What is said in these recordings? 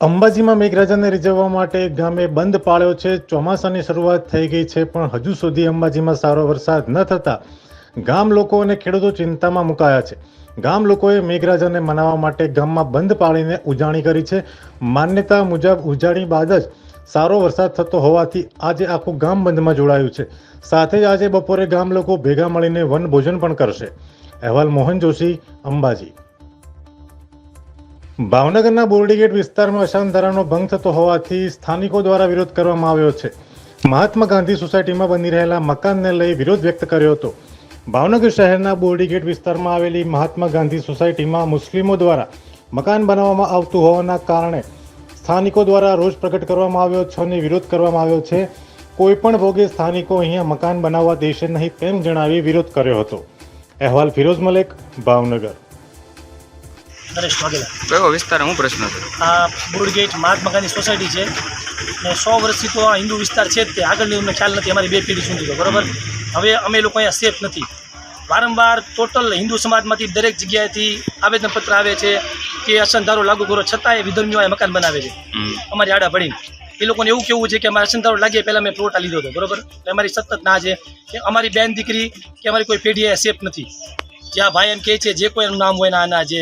અંબાજીમાં મેઘરાજાને રીઝવવા માટે ગામે બંધ પાળ્યો છે. ચોમાસાની શરૂઆત થઈ ગઈ છે, પણ હજુ સુધી અંબાજીમાં સારો વરસાદ ન થતા ગામ લોકો અને ખેડૂતો ચિંતામાં મુકાયા છે. ગામ લોકોએ મેઘરાજાને મનાવવા માટે ગામમાં બંધ પાળીને ઉજાણી કરી છે. માન્યતા મુજબ ઉજાણી બાદ જ સારો વરસાદ થતો હોવાથી આજે આખું ગામ બંધમાં જોડાયું છે. સાથે જ આજે બપોરે ગામ લોકો ભેગા મળીને વનભોજન પણ કરશે. અહેવાલ મોહન જોશી, અંબાજી. ભાવનગરના બોરડીગેટ વિસ્તારમાં અશાંતધારાનો ભંગ થતો હોવાથી સ્થાનિકો દ્વારા વિરોધ કરવામાં આવ્યો છે. મહાત્મા ગાંધી સોસાયટીમાં બની રહેલા મકાનને લઈ વિરોધ વ્યક્ત કર્યો હતો. ભાવનગર શહેરના બોરડીગેટ વિસ્તારમાં આવેલી મહાત્મા ગાંધી સોસાયટીમાં મુસ્લિમો દ્વારા મકાન બનાવવામાં આવતું હોવાના કારણે સ્થાનિકો દ્વારા રોષ પ્રગટ કરવામાં આવ્યો છે અને વિરોધ કરવામાં આવ્યો છે. કોઈ પણ ભોગે સ્થાનિકો અહીંયા મકાન બનાવવા દેશે નહીં તેમ જણાવી વિરોધ કર્યો હતો. અહેવાલ ફિરોઝ મલેક ભાવનગર. નરેશ વાઘેલા. કયો વિસ્તાર હું પ્રશ્ન છે આ બોર્ડગેટ મહાત્મા ગાંધી સોસાયટી છે ને સો વર્ષથી તો આ હિન્દુ વિસ્તાર છે જ તે. આગળની અમને ખ્યાલ નથી અમારી બે પેઢી સુધી તો બરાબર? હવે અમે લોકો અહીંયા સેફ નથી. વારંવાર ટોટલ હિન્દુ સમાજમાંથી દરેક જગ્યાએથી આવેદનપત્ર આવે છે કે અસંધારો લાગુ કરો છતાંય વિધર્મીઓ મકાન બનાવે છે. અમારી આડા પડીને એ લોકોને એવું કેવું છે કે અમારે અસંધારો લાગે પહેલાં મેં પ્લોટ લીધો હતો બરોબર? અમારી સતત ના છે કે અમારી બેન દીકરી કે અમારી કોઈ પેઢી સેફ નથી. જ્યાં ભાઈ એમ કહે છે જે કોઈ એનું નામ હોય ના ના જે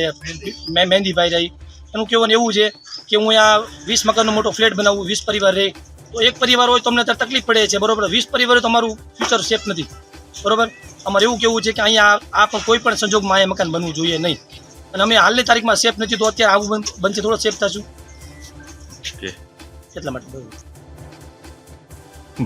મેં મહેંદીભાઈ રહી. એનું કહેવાનું એવું છે કે હું અહીંયા વીસ મકાનનો મોટો ફ્લેટ બનાવું વીસ પરિવાર રહે. તો એક પરિવાર હોય તો અમને તકલીફ પડે છે બરોબર? વીસ પરિવાર હોય તો અમારું ફ્યુચર સેફ નથી બરોબર? અમારે એવું કેવું છે કે અહીંયા આ પણ કોઈ પણ સંજોગમાં અહીંયા મકાન બનવું જોઈએ નહીં. અને અમે હાલની તારીખમાં સેફ નથી તો અત્યારે આવું બન- બનશે થોડો સેફ થશું. એટલા માટે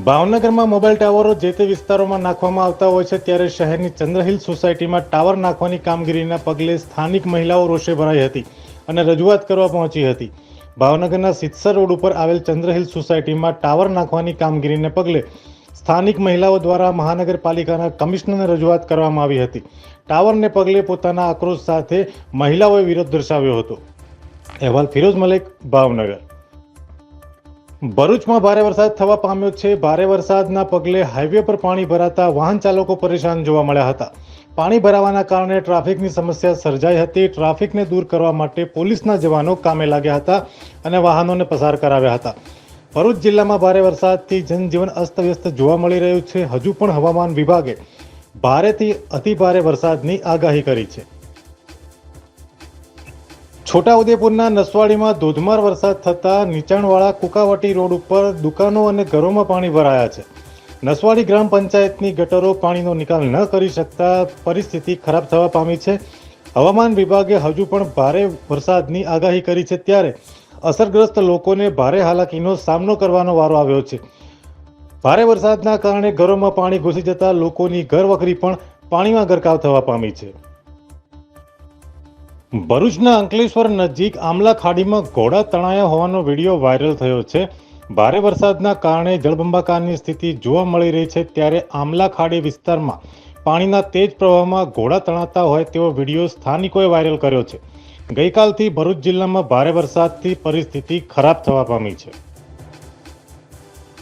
ભાવનગરમાં મોબાઈલ ટાવરો જે તે વિસ્તારોમાં નાખવામાં આવતા હોય છે ત્યારે શહેરની ચંદ્રહિલ સોસાયટીમાં ટાવર નાખવાની કામગીરીના પગલે સ્થાનિક મહિલાઓ રોષે ભરાઈ હતી અને રજૂઆત કરવા પહોંચી હતી. ભાવનગરના સિત્સર રોડ ઉપર આવેલ ચંદ્રહિલ સોસાયટીમાં ટાવર નાખવાની કામગીરીને પગલે સ્થાનિક મહિલાઓ દ્વારા મહાનગરપાલિકાના કમિશનરને રજૂઆત કરવામાં આવી હતી. ટાવરને પગલે પોતાના આક્રોશ સાથે મહિલાઓએ વિરોધ દર્શાવ્યો હતો. અહેવાલ ફિરોઝ મલેક, ભાવનગર. ભરૂચમાં ભારે વરસાદ થવા પામ્યો છે. ભારે વરસાદના પગલે હાઈવે પર પાણી ભરાતા વાહન ચાલકો પરેશાન જોવા મળ્યા હતા. પાણી ભરાવાના કારણે ટ્રાફિકની સમસ્યા સર્જાઈ હતી. ટ્રાફિકને દૂર કરવા માટે પોલીસના જવાનો કામે લાગ્યા હતા અને વાહનોને પસાર કરાવ્યા હતા. ભરૂચ જિલ્લામાં ભારે વરસાદથી જનજીવન અસ્તવ્યસ્ત જોવા મળી રહ્યું છે. હજુ પણ હવામાન વિભાગે ભારેથી અતિભારે વરસાદની આગાહી કરી છે. છોટાઉદેપુરના નસવાડીમાં ધોધમાર વરસાદ થતાં નીચાણવાળા કુકાવટી રોડ ઉપર દુકાનો અને ઘરોમાં પાણી ભરાયા છે. નસવાડી ગ્રામ પંચાયતની ગટરો પાણીનો નિકાલ ન કરી શકતા પરિસ્થિતિ ખરાબ થવા પામી છે. હવામાન વિભાગે હજુ પણ ભારે વરસાદની આગાહી કરી છે ત્યારે અસરગ્રસ્ત લોકોને ભારે હાલાકીનો સામનો કરવાનો વારો આવ્યો છે. ભારે વરસાદના કારણે ઘરોમાં પાણી ઘૂસી જતા લોકોની ઘરવખરી પણ પાણીમાં ગરકાવ થવા પામી છે. ભરૂચના અંકલેશ્વર નજીક આમલા ખાડીમાં ઘોડા તણાયા હોવાનો વીડિયો વાયરલ થયો છે. ભારે વરસાદના કારણે જળબંબાકારની સ્થિતિ જોવા મળી રહી છે ત્યારે આમલા ખાડી વિસ્તારમાં પાણીના તેજ પ્રવાહમાં ઘોડા તણાતા હોય તેવો વીડિયો સ્થાનિકોએ વાયરલ કર્યો છે. ગઈકાલથી ભરૂચ જિલ્લામાં ભારે વરસાદથી પરિસ્થિતિ ખરાબ થવા પામી છે.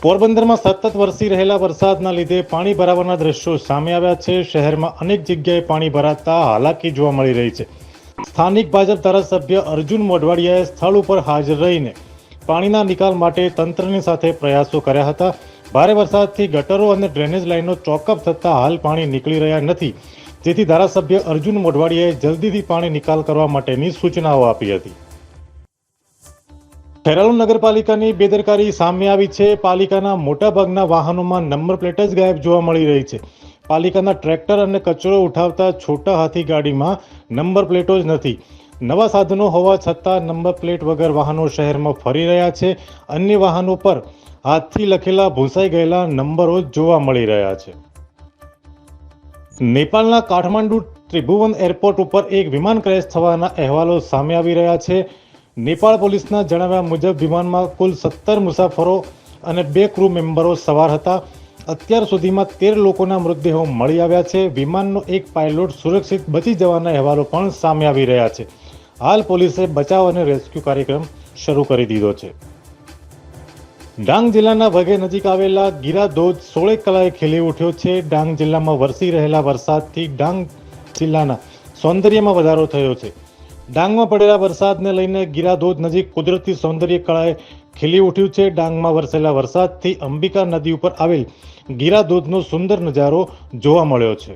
પોરબંદરમાં સતત વરસી રહેલા વરસાદના લીધે પાણી ભરાવાના દ્રશ્યો સામે આવ્યા છે. શહેરમાં અનેક જગ્યાએ પાણી ભરાતા હાલાકી જોવા મળી રહી છે. સ્થાનિક ભાજપ ધારાસભ્ય અર્જુન મોઢવાડિયાએ સ્થળ ઉપર હાજર રહીને પાણીના નિકાલ માટે તંત્રની સાથે પ્રયાસો કર્યા હતા. ભારે વરસાદથી ગટરો અને ડ્રેનેજ લાઇનો ચોકઅપ થતાં હાલ પાણી નીકળી રહ્યા નથી. જેથી ધારાસભ્ય અર્જુન મોઢવાડિયાએ જલ્દીથી પાણી નિકાલ કરવા માટેની સૂચનાઓ આપી હતી. ખેરાલુ નગરપાલિકાની બેદરકારી સામે આવી છે. પાલિકાના મોટાભાગના વાહનોમાં નંબર પ્લેટ જ ગાયબ જોવા મળી રહી છે. પાલિકાના ટ્રેક્ટર અને કચરો ઉઠાવતા છોટા હાથી ગાડીમાં નંબર પ્લેટો જ નથી. નવા સાધનો હોવા છતાં નંબર પ્લેટ વગર વાહનો શહેરમાં ફરી રહ્યા છે. અન્ય વાહનો પર હાથથી લખેલા ભૂંસાઈ ગયેલા નંબરો જ જોવા મળી રહ્યા છે. નેપાળના કાઠમાંડુ ત્રિભુવન એરપોર્ટ ઉપર એક વિમાન ક્રેશ થવાના અહેવાલો સામે આવી રહ્યા છે. નેપાળ પોલીસના જણાવ્યા મુજબ, વિમાનમાં કુલ સત્તર મુસાફરો અને બે ક્રૂ મેમ્બરો સવાર હતા. અત્યાર સુધીમાં તેર લોકોના મૃતદેહો મળી આવ્યા છે. વિમાનનો એક પાયલોટ સુરક્ષિત બચી જવાના અહેવાલો પણ સામે આવી રહ્યા છે. હાલ પોલીસે બચાવ અને રેસ્ક્યુ કાર્યક્રમ શરૂ કરી દીધો છે. ડાંગ જિલ્લાના વઘઈ નજીક આવેલા ગીરા ધોધ સોળે કલાએ ખીલી ઉઠ્યો છે. ડાંગ જિલ્લામાં વરસી રહેલા વરસાદથી ડાંગ જિલ્લાના સૌંદર્યમાં વધારો થયો છે. ડાંગમાં પડેલા વરસાદને લઈને ગીરા ધોધ નજીક કુદરતી સૌંદર્ય કળાએ ખીલી ઉઠ્યું છે. ડાંગમાં વરસેલા વરસાદથી અંબિકા નદી ઉપર આવેલ ગીરા ધોધનો સુંદર નજારો જોવા મળ્યો છે.